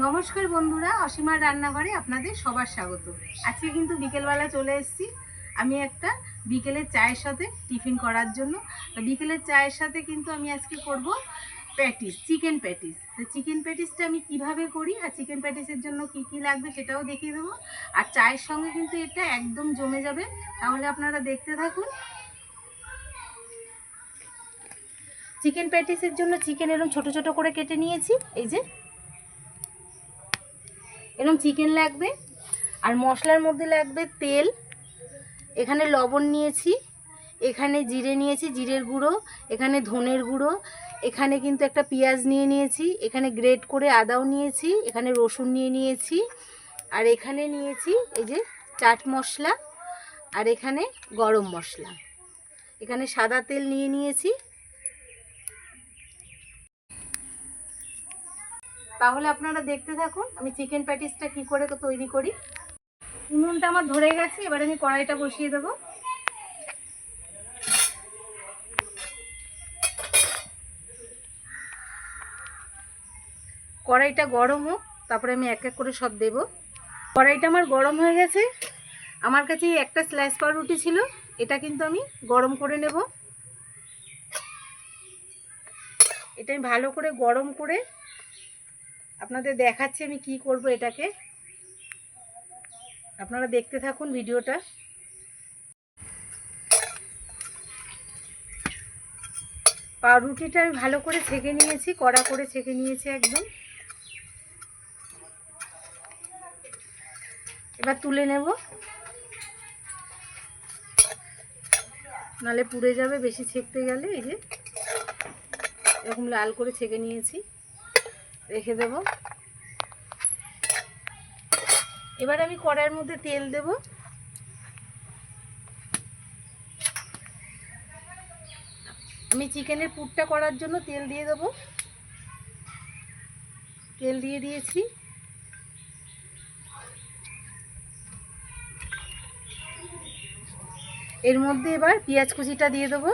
নমস্কার বন্ধুরা, অসীমার রান্নাঘরে আপনাদের সবার স্বাগত। আজকে কিন্তু বিকেলবেলা চলে এসেছি। আমি একটা বিকেলের চায়ের সাথে টিফিন করার জন্য। বিকেলের চায়ের সাথে কিন্তু আমি আজকে করব প্যাটিস, চিকেন প্যাটিস। তো চিকেন প্যাটিসটা আমি কীভাবে করি আর চিকেন প্যাটিসের জন্য কি কি লাগবে সেটাও দেখিয়ে দেবো। আর চায়ের সঙ্গে কিন্তু এটা একদম জমে যাবে। তাহলে আপনারা দেখতে থাকুন। চিকেন প্যাটিসের জন্য চিকেন এরকম ছোট ছোট করে কেটে নিয়েছি। এই যে এরকম চিকেন লাগবে আর মশলার মধ্যে লাগবে তেল। এখানে লবণ নিয়েছি, এখানে জিরে নিয়েছি, জিরের গুঁড়ো, এখানে ধনের গুঁড়ো, এখানে কিন্তু একটা পেঁয়াজ নিয়ে নিয়েছি, এখানে গ্রেট করে আদাও নিয়েছি, এখানে রসুন নিয়ে নিয়েছি, আর এখানে নিয়েছি এই যে চাট মশলা, আর এখানে গরম মশলা। এখানে সাদা তেল নিয়ে নিয়েছি। তাহলে আপনারা দেখতে থাকুন, আমি চিকেন প্যাটিসটা কি করে তৈরি করি। উনুনটা আমার ধরে গেছে, এবার আমি কড়াইটা বসিয়ে দেবো। কড়াইটা গরম হোক, তারপরে আমি এক এক করে সব দেব। কড়াইটা আমার গরম হয়ে গেছে। আমার কাছে একটা স্ল্যাশ পাউরুটি ছিল, এটা কিন্তু আমি গরম করে নেব। এটা আমি ভালো করে গরম করে আপনাদের দেখাচ্ছি আমি কি করব এটাকে। আপনারা দেখতে থাকুন ভিডিওটা। পাউরুটিটা আমি ভালো করে ছেঁকে নিয়েছি, কড়া করে ছেঁকে নিয়েছি একদম। এবার তুলে নেব। নালে পুড়ে যাবে, বেশি ছেঁকতে গেলে এই যে এরকম লাল করে ছেঁকে নিয়েছি। রেখে দেব। এবার আমি কড়াইয়ের মধ্যে তেল দেব। আমি চিকেনের পুরটা করার জন্য তেল দিয়ে দেব। তেল দিয়ে দিয়েছি। এর মধ্যে এবার পেঁয়াজ কুচিটা দিয়ে দেবো।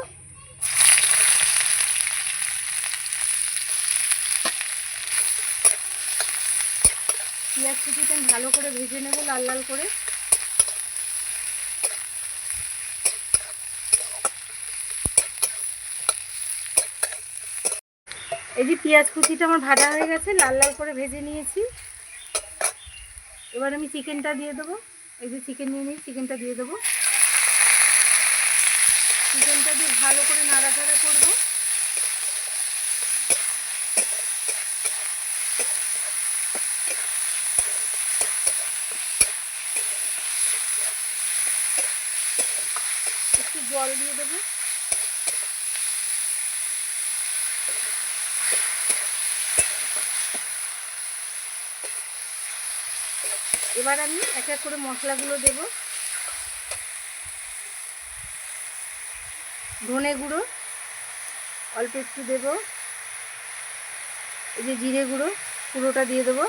কুচিটা ভালো করে ভেজে নেব, লাল লাল করে। এই যে পেঁয়াজ কুচিটা আমার ভাজা হয়ে গেছে, লাল লাল করে ভেজে নিয়েছি। এবার আমি চিকেনটা দিয়ে দেবো। এই যে চিকেন নিয়ে নিই চিকেনটা দিয়ে দেবো। চিকেনটা দিয়ে ভালো করে নাড়াচাড়া করব একটু জল দিয়ে দেবো। এবার আমি এক এক করে মশলাগুলো দেব। ধনে গুঁড়ো, অল্প একটু দেব। এই যে জিরে গুঁড়ো, পুরোটা দিয়ে দেবো।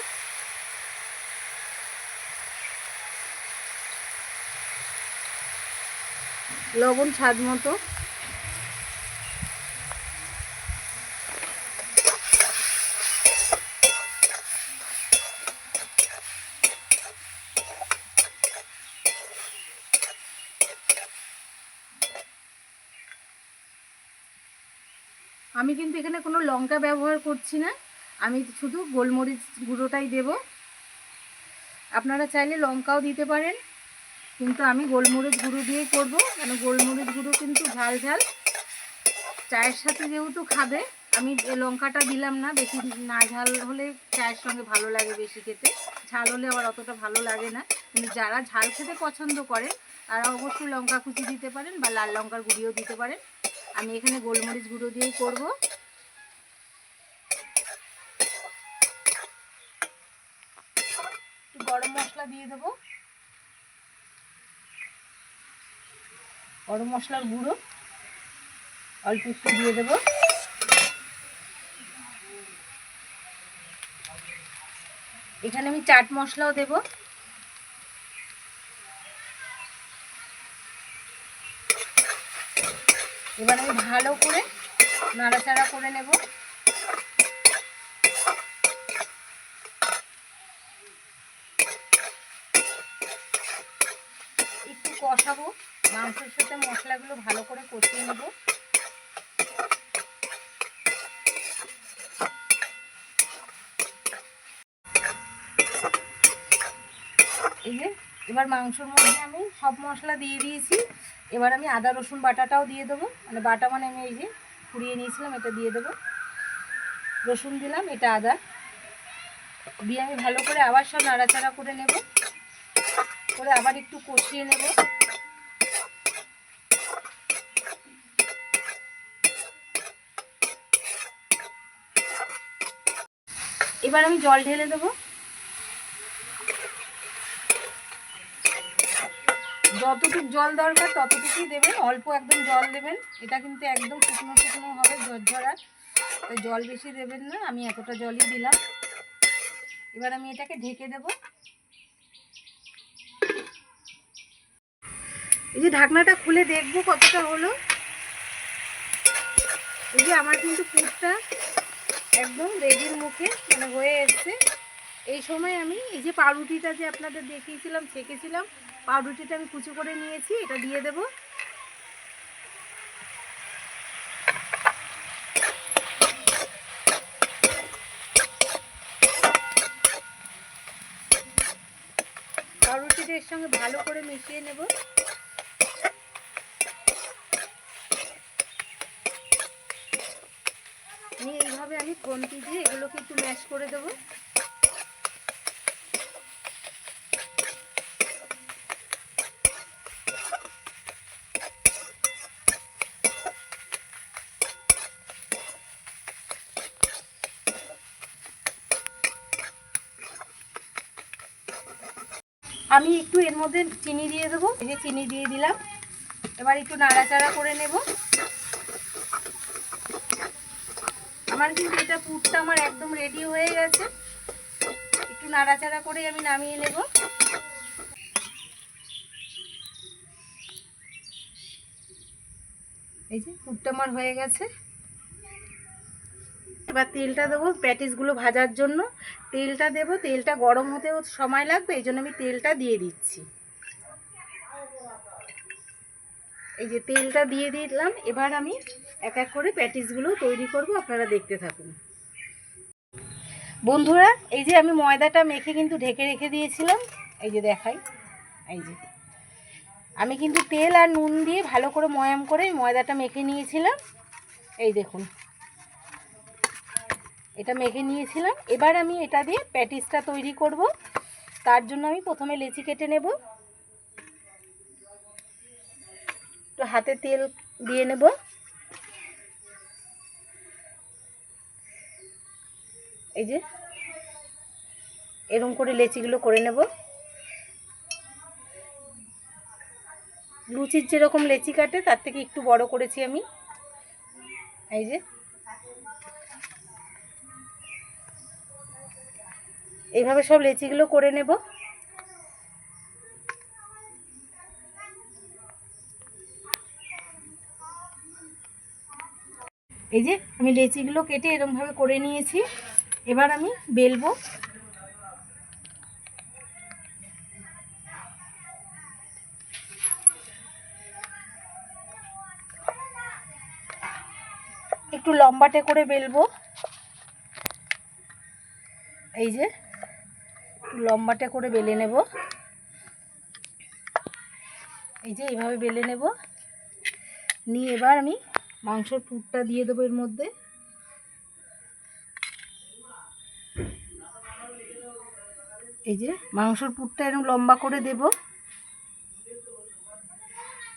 লবণ স্বাদ মতো। আমি কিন্তু এখানে কোনো লঙ্কা ব্যবহার করছি না। আমি শুধু গোলমরিচ গুঁড়োটাই দেব। আপনারা চাইলে লঙ্কাও দিতে পারেন। কিন্তু আমি গোলমরিচ গুঁড়ো দিয়েই করব। কেন গোলমরিচ গুঁড়ো কিন্তু ঝাল ঝাল। চায়ের সাথে যেহেতু খাবে, আমি লঙ্কাটা দিলাম না, বেশি না ঝাল হলে চায়ের সঙ্গে ভালো লাগে বেশি খেতে। ঝাল হলে আবার অতটা ভালো লাগে না। কিন্তু যারা ঝাল খেতে পছন্দ করে তারা অবশ্যই লঙ্কা কুচি দিতে পারেন বা লাল লঙ্কার গুঁড়িও দিতে পারেন। আমি এখানে গোলমরিচ গুঁড়ো দিয়েই করব। গরম মশলা দিয়ে দেবো। গরম মশলার গুঁড়ো, অল্প একটু দিয়ে দেবো। এখানে আমি চাট মশলাও দেব। এবার আমি ভালো করে নাড়াচাড়া করে নেব। একটু কষাবো। মাংসের সাথে মশলাগুলো ভালো করে কষিয়ে নেব। এই যে, এবার মাংসর মধ্যে আমি সব মশলা দিয়ে দিয়েছি। এবার আমি আদা, রসুন বাটাটাও দিয়ে দেবো। মানে বাটা মানে আমি এই যে পুড়িয়ে নিয়েছিলাম, এটা দিয়ে দেবো। রসুন দিলাম, এটা আদা। দিয়ে আমি ভালো করে আবার সব নাড়াচাড়া করে নেব। করে আবার একটু কষিয়ে নেব। এবার আমি জল ঢেলে দেবো। যতটুকু জল দরকার ততটুকুই দেবেন, অল্প একদম জল দেবেন। এটা কিন্তু একদম শুকনো শুকনো হবে, ঝরঝরা। তো জল বেশি দেবেন না, আমি এতটা জলই দিলাম। এবার আমি এটাকে ঢেকে দেব। এই যে ঢাকনাটা খুলে দেখব কতটা হলো। এই যে আমার কিন্তু পুরটা একদম রেডির মুখে মানে হয়ে এসছে। এই সময় আমি এই যে পাউরুটিটা যে আপনাদের দেখিয়েছিলাম, ছেঁকেছিলাম, পাউরুটিটা আমি কুচি করে নিয়েছি, এটা দিয়ে দেব। পাউরুটিটা এর সঙ্গে ভালো করে মিশিয়ে নেব নিয়ে আমি দিয়ে এগুলোকে একটু ম্যাশ করে দেবো। আমি একটু এর মধ্যে চিনি দিয়ে দেবো। চিনি দিয়ে দিলাম। এবার একটু নাড়াচাড়া করে নেব। আমার কিন্তু এটা পুরটা আমার একদম রেডি হয়ে গেছে। একটু নাড়াচাড়া করে আমি নামিয়ে নেব। এই যে পুরটা আমার হয়ে গেছে। এবার তেলটা দেবো প্যাটিসগুলো ভাজার জন্য। তেলটা দেবো, তেলটা গরম হতেও সময় লাগবে, এই জন্য আমি তেলটা দিয়ে দিচ্ছি। এই যে তেলটা দিয়ে দিলাম, এবার আমি এক এক করে প্যাটিসগুলো তৈরি করব, আপনারা দেখতে থাকুন। বন্ধুরা, এই যে আমি ময়দাটা মেখে কিন্তু ঢেকে রেখে দিয়েছিলাম, এই যে দেখাই, এই যে। আমি কিন্তু তেল আর নুন দিয়ে ভালো করে ময়াম করে ময়দাটা মেখে নিয়েছিলাম, এই দেখুন। এটা মেখে নিয়েছিলাম, এবার আমি এটা দিয়ে প্যাটিসটা তৈরি করব, তার জন্য আমি প্রথমে লেচি কেটে নেব। একটু হাতে তেল দিয়ে নেব। এই যে, এরকম করে লেচিগুলো করে নেব। লুচির যেরকম লেচি কাটে, তার থেকে একটু বড় করেছি আমি। এই যে, এইভাবে সব লেচিগুলো করে নেব। এই যে, আমি লেচিগুলো কেটে এরকমভাবে করে নিয়েছি। এবার আমি বেলবো। একটু লম্বাটে করে বেলবো। এই যে লম্বাটে করে বেলে নেব। এই যে, এইভাবে বেলে নেব। নিয়ে এবার আমি মাংসের পুরটা দিয়ে দেবো এর মধ্যে। এই যে, মাংসর পুরটা এরকম লম্বা করে দেব।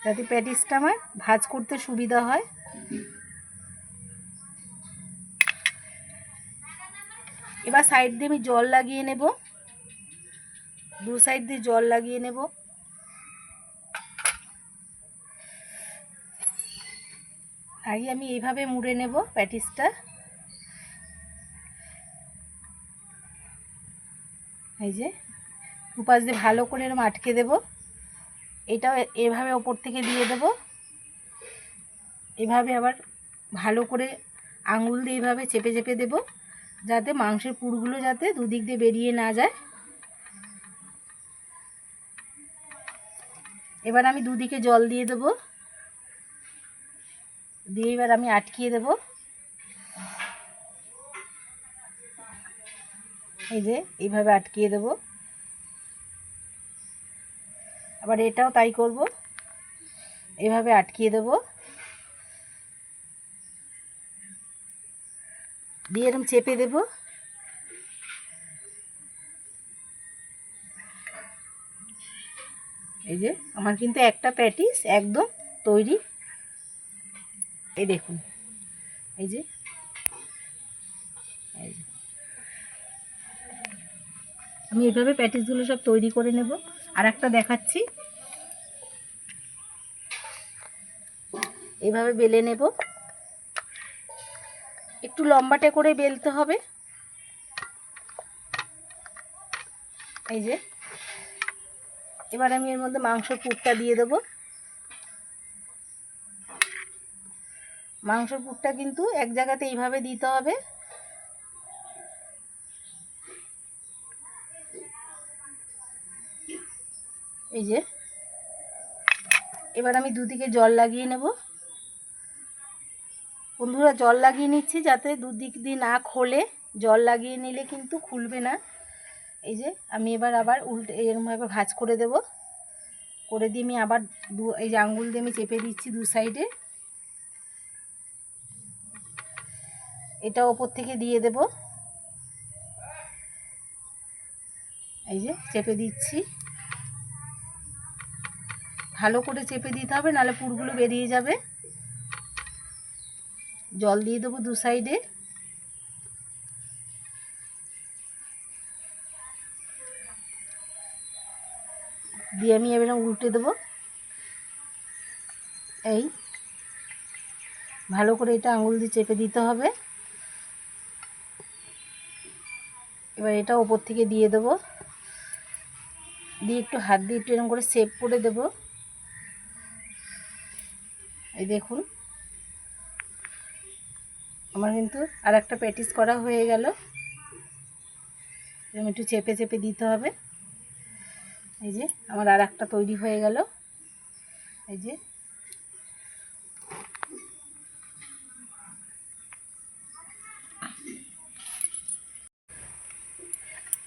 যাতে প্যাটিসটা আমার ভাজ করতে সুবিধা হয়। এবার সাইড দিয়ে আমি জল লাগিয়ে নেব। দু সাইড দিয়ে জল লাগিয়ে নেব। আগে আমি এইভাবে মুড়ে নেব প্যাটিসটা। এই যে, দুপাশ দিয়ে ভালো করে এরকম আটকে দেব। এটাও এভাবে ওপর থেকে দিয়ে দেব। এভাবে আবার ভালো করে আঙুল দিয়ে এইভাবে চেপে চেপে দেব, যাতে মাংসের পুরগুলো যাতে দুদিক দিয়ে বেরিয়ে না যায়। এবার আমি দুদিকে জল দিয়ে দেবো। দিয়ে এবার আমি আটকিয়ে দেব। এই যে, এইভাবে আটকিয়ে দেব। আবার এটাও তাই করব। এভাবে আটকিয়ে দেব। দিয়ে এরকম চেপে দেব। এই যে, আমার কিন্তু একটা প্যাটিস একদম তৈরি। এই দেখুন, এই যে আমি এভাবে প্যাটিসগুলো সব তৈরি করে নেব। আর একটা দেখাচ্ছি। এইভাবে বেলে নেব। একটু লম্বাটে করে বেলতে হবে। এই যে। এবার আমি এর মধ্যে মাংসর পুরটা দিয়ে দেবো। মাংসর পুরটা কিন্তু এক জায়গাতে এইভাবে দিতে হবে। এই যে। এবার আমি দুদিকে জল লাগিয়ে নেব। বন্ধুরা, জল লাগিয়ে নিচ্ছি যাতে দুদিক দিয়ে না খোলে। জল লাগিয়ে নিলে কিন্তু খুলবে না। এই যে, আমি এবার আবার উল্টে এরকমভাবে ভাজ করে দেব। করে দিয়ে আমি আবার দু, এই যে আঙ্গুল দিয়ে আমি চেপে দিচ্ছি দু সাইডে। এটা ওপর থেকে দিয়ে দেব। এই যে, চেপে দিচ্ছি। ভালো করে চেপে দিতে হবে, নাহলে পুরগুলো বেরিয়ে যাবে। জল দিয়ে দেবো দু সাইডে। দিয়ে আমি এবার উল্টে দেবো। এই, ভালো করে এটা আঙুল দিয়ে চেপে দিতে হবে। এবার এটা ওপর থেকে দিয়ে দেবো। দিয়ে একটু হাত দিয়ে একটু এরকম করে সেভ করে দেব। এই দেখুন। আমার কিন্তু আর একটা প্যাটিস করা হয়ে গেল। এরকম একটু চেপে চেপে দিতে হবে। এই যে আমার আর একটা তৈরি হয়ে গেল। এই যে।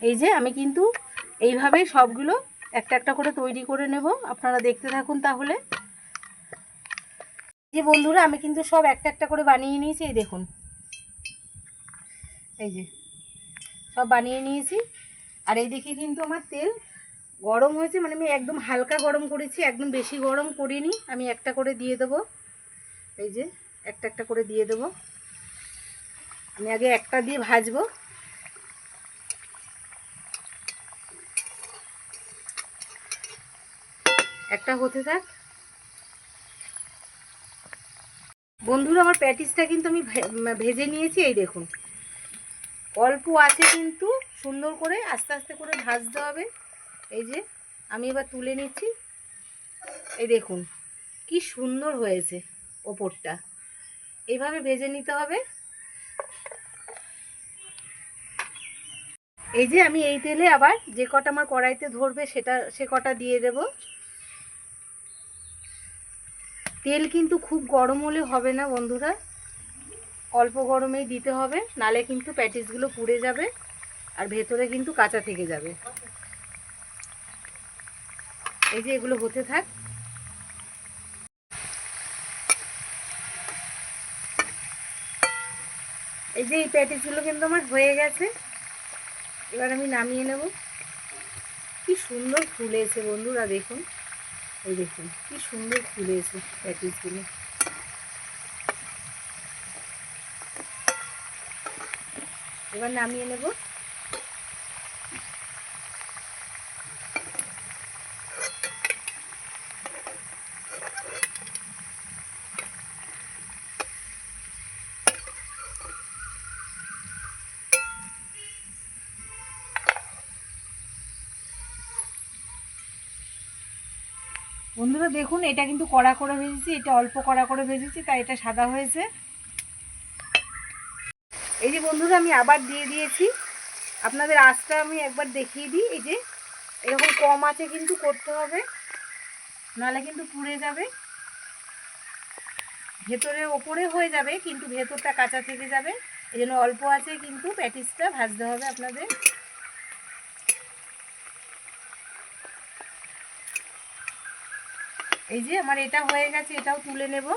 এই যে আমি কিন্তু এইভাবে সবগুলো একটা একটা করে তৈরি করে নেব। আপনারা দেখতে থাকুন তাহলে। যে বন্ধুরা, আমি কিন্তু সব একটা একটা করে বানিয়ে নিয়েছি, এই দেখুন। এই যে, সব বানিয়ে নিয়েছি। আর এই দেখে কিন্তু আমার তেল গরম হয়েছে মানে আমি একদম হালকা গরম করেছি, একদম বেশি গরম করিনি। আমি একটা করে দিয়ে দেবো। এই যে, একটা একটা করে দিয়ে দেবো। আমি আগে একটা দিয়ে ভাজবো। একটা হতে থাক। বন্ধুরা, আমার প্যাটিসটা কিন্তু আমি ভেজে নিয়েছি, এই দেখুন। অল্প আছে কিন্তু, সুন্দর করে আস্তে আস্তে করে ভাজতে হবে। এই যে, আমি এবার তুলে নিচ্ছি। এই দেখুন, কি সুন্দর হয়েছে ওপরটা। এইভাবে ভেজে নিতে হবে। এই যে, আমি এই তেলে আবার যে কটা আমার কড়াইতে ধরবে, সেটা, সে কটা দিয়ে দেব। তেল কিন্তু খুব গরম হলে হবে না বন্ধুরা। অল্প গরমেই দিতে হবে, নালে কিন্তু প্যাটিসগুলো পুড়ে যাবে আর ভেতরে কিন্তু কাঁচা থেকে যাবে। এই যে এগুলো হতে থাক। এই যে এই প্যাটিসগুলো কিন্তু আমার হয়ে গেছে। এবার আমি নামিয়ে নেব। কি সুন্দর ফুলেছে বন্ধুরা, দেখুন। এই দেখুন কি সুন্দর ফুলেছে প্যাটিসগুলো এবার নামিয়ে নেব। বন্ধুরা দেখুন, এটা কিন্তু কড়া করে ভেজেছি, এটা অল্প কড়া করে ভেজেছি, তাই এটা সাদা হয়েছে। এই যে বন্ধুরা, আমি আবার দিয়ে দিয়েছি। আপনাদের আঁচটা আমি একবার দেখিয়ে দিই, এই যে এরকম কম আছে কিন্তু করতে হবে, নাহলে কিন্তু পুড়ে যাবে। ভেতরে ওপরে হয়ে যাবে, কিন্তু ভেতরটা কাঁচা থেকে যাবে। এই জন্য অল্প আছে কিন্তু প্যাটিসটা ভাজতে হবে আপনাদের। এই যে আমার এটা হয়ে গেছে, এটাও তুলে নেব।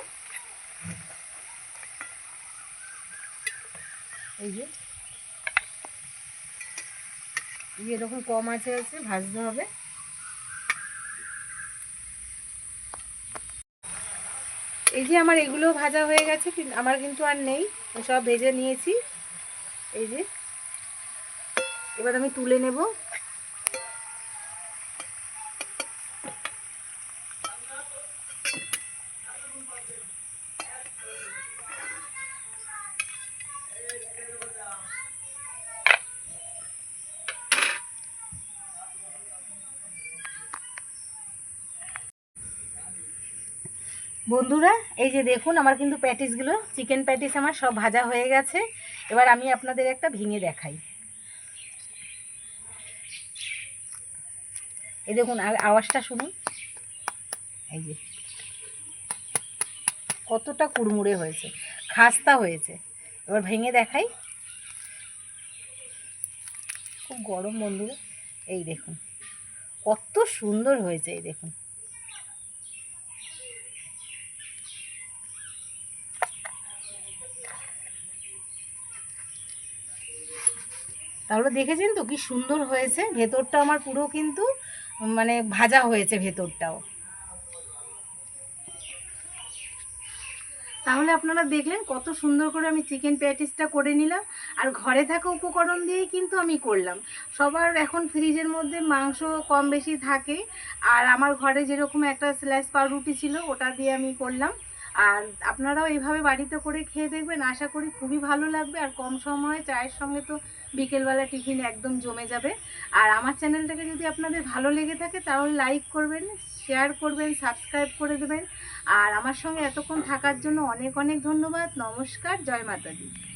এই যে। এরকম কম আছে আছে, ভাজতে হবে। এই যে আমার এগুলো ভাজা হয়ে গেছে কিন্তু আমার কিন্তু আর নেই, সব ভেজে নিয়েছি। এই যে। এবার আমি তুলে নেব। বন্ধুরা, এই যে দেখুন, আমার কিন্তু প্যাটিসগুলো, চিকেন প্যাটিস আমার সব ভাজা হয়ে গেছে। এবার আমি আপনাদের একটা ভেঙে দেখাই। এই দেখুন, আর আওয়াজটা শুনুন। এই যে, কতটা কুড়মুড়ে হয়েছে, খাস্তা হয়েছে। এবার ভেঙে দেখাই। খুব গরম, বন্ধুরা। এই দেখুন, কত সুন্দর হয়েছে, এই দেখুন। তাহলে দেখেছেন তো কি সুন্দর হয়েছে? ভেতরটা আমার পুরো কিন্তু মানে ভাজা হয়েছে ভেতরটাও। তাহলে আপনারা দেখলেন কত সুন্দর করে আমি চিকেন প্যাটিসটা করে নিলাম। আর ঘরে থাকা উপকরণ দিয়েই কিন্তু আমি করলাম। সবার এখন ফ্রিজের মধ্যে মাংস কম বেশি থাকে। আর আমার ঘরে যেরকম একটা স্ল্যাশ পাউরুটি ছিল, ওটা দিয়ে আমি করলাম। আর আপনারাও এইভাবে বাড়িতে করে খেয়ে দেখবেন। আশা করি খুবই ভালো লাগবে। আর কম সময়ে চায়ের সঙ্গে তো বিকেলবেলা টিফিন একদম জমে যাবে। আর আমার চ্যানেলটাকে যদি আপনাদের ভালো লেগে থাকে, তাহলে লাইক করবেন, শেয়ার করবেন, সাবস্ক্রাইব করে দেবেন। আর আমার সঙ্গে এতক্ষণ থাকার জন্য অনেক অনেক ধন্যবাদ। নমস্কার, জয় মাতাদি